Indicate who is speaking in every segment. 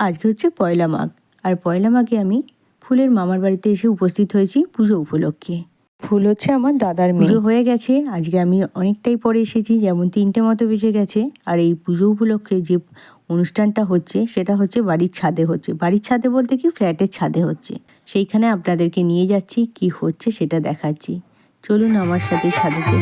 Speaker 1: আজকে হচ্ছে পয়লা মাঘ। আর পয়লা মাঘে আমি ফুলের মামার বাড়িতে এসে উপস্থিত হয়েছি পুজো উপলক্ষে। ফুল হচ্ছে আমার দাদার মেয়ে। হয়ে গেছে। আজকে আমি অনেকটাই পরে এসেছি যেমন তিনটে মতো বেজে গেছে। আর এই পুজো উপলক্ষে যে অনুষ্ঠানটা হচ্ছে সেটা হচ্ছে বাড়ির ছাদে হচ্ছে। বাড়ির ছাদে বলতে কি? ফ্ল্যাটের ছাদে হচ্ছে। সেইখানে আপনাদেরকে নিয়ে যাচ্ছি কি হচ্ছে সেটা দেখাচ্ছি। চলুন আমার সাথে ছাদেতে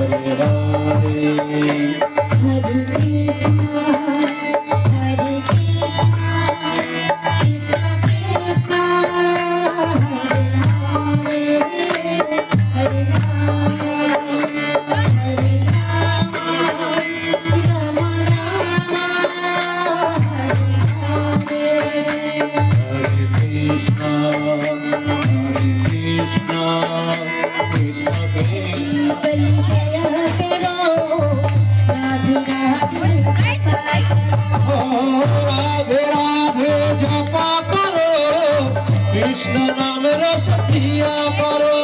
Speaker 2: Hare Hare. নাম রস প্রিয়া করো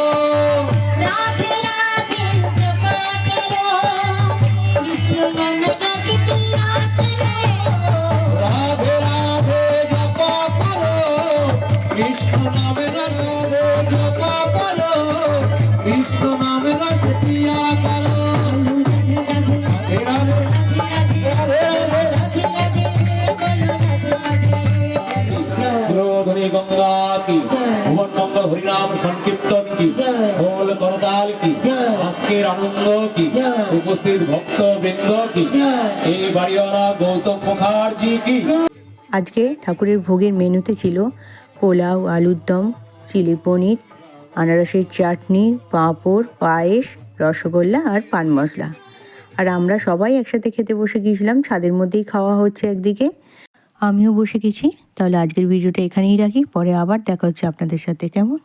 Speaker 2: রাধে রাধে জপা করো কৃষ্ণ নাম রস জপা করো কৃষ্ণ নাম রস প্রিয়া করো কি? ভুবন মঙ্গল হরিনাম সংকীর্তন কি? হোল করতাল কি? আজকের আনন্দ কি? উপস্থিত ভক্ত বৃন্দ কি এই বাড়িওয়ালা গৌতম মুখার্জি কি?
Speaker 1: আজকে ঠাকুরের ভোগের মেনুতে ছিল পোলাও আলুর দম চিলি পনির আনারসের চাটনি পাঁপড় পায়েস রসগোল্লা আর পান মশলা। আর আমরা সবাই একসাথে খেতে বসে গিয়েছিলাম ছাদের মধ্যেই খাওয়া হচ্ছে একদিকে। আমিও বসে গেছি, তাহলে আজকের ভিডিওটা এখানেই রাখি, পরে আবার দেখা হচ্ছে আপনাদের সাথে, কেমন?